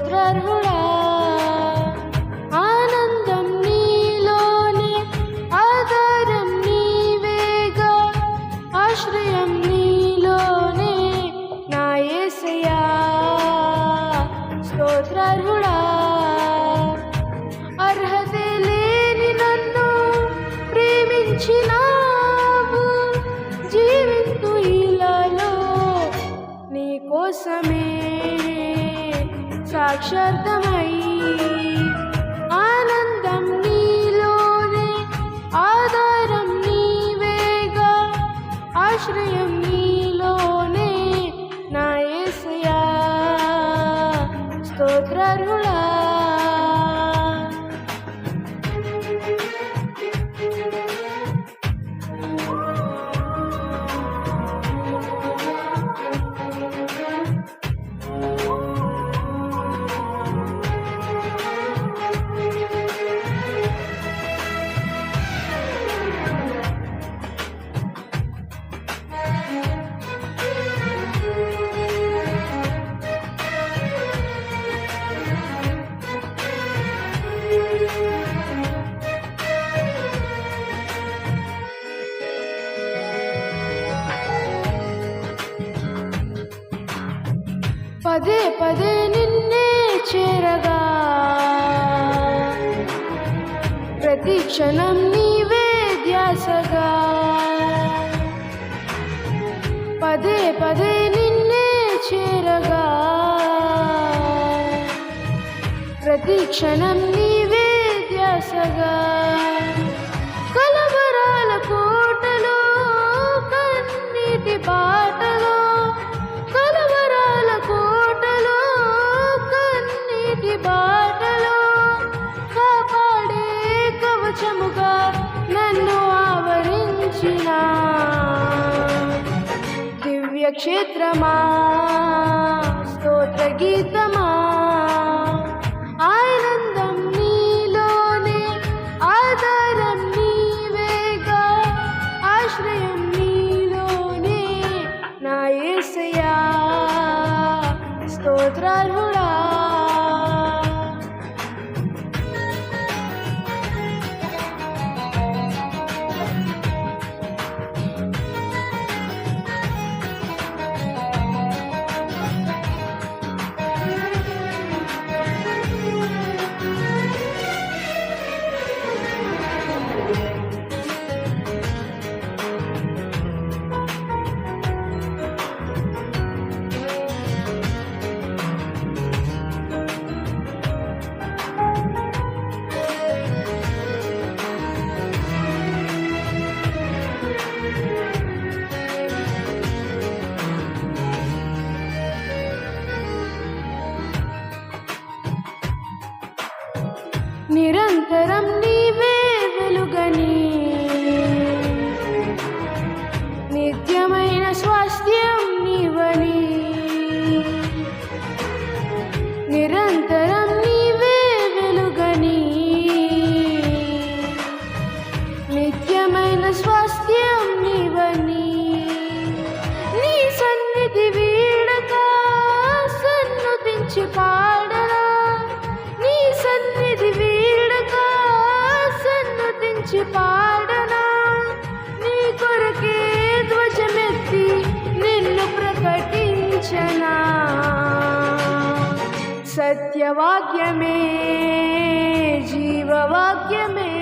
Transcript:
ఏసయ్యా ఆనందం నీలోనే ఆధారం నీవేగా ఆశ్రయం నీలోనే నా ఏసయ్యా. స్తోత్రార్హుడా అర్హతే లేని నన్ను ప్రేమించినావు జీవింతు ఇలాలో నీ కోసమే సాక్షార్థమై ఆనందం నీలోనే ఆధారం నీవేగా ఆశ్రయం నీలోనే నా యేసయ్యా స్తోత్రార్హుడా. పదే పదే నిన్నే చేరగా. ప్రతి క్షణం నీవే ధ్యాసగా. పదే పదే నిన్నే చేరగా. ప్రతి క్షణం నీవే ధ్యాసగా. దివ్య క్షేత్రమా? స్తోత్ర గీతమా? ఆనందం నీలోనే ఆధారం నీవేగా ఆశ్రయం నీలోనే నా ఏసయా స్తోత్రార్హుడా. నిరంతరం నీవే వెలుగని ప్రకటించనా సత్యవాక్యమే జీవవాక్యమే. ఆనందం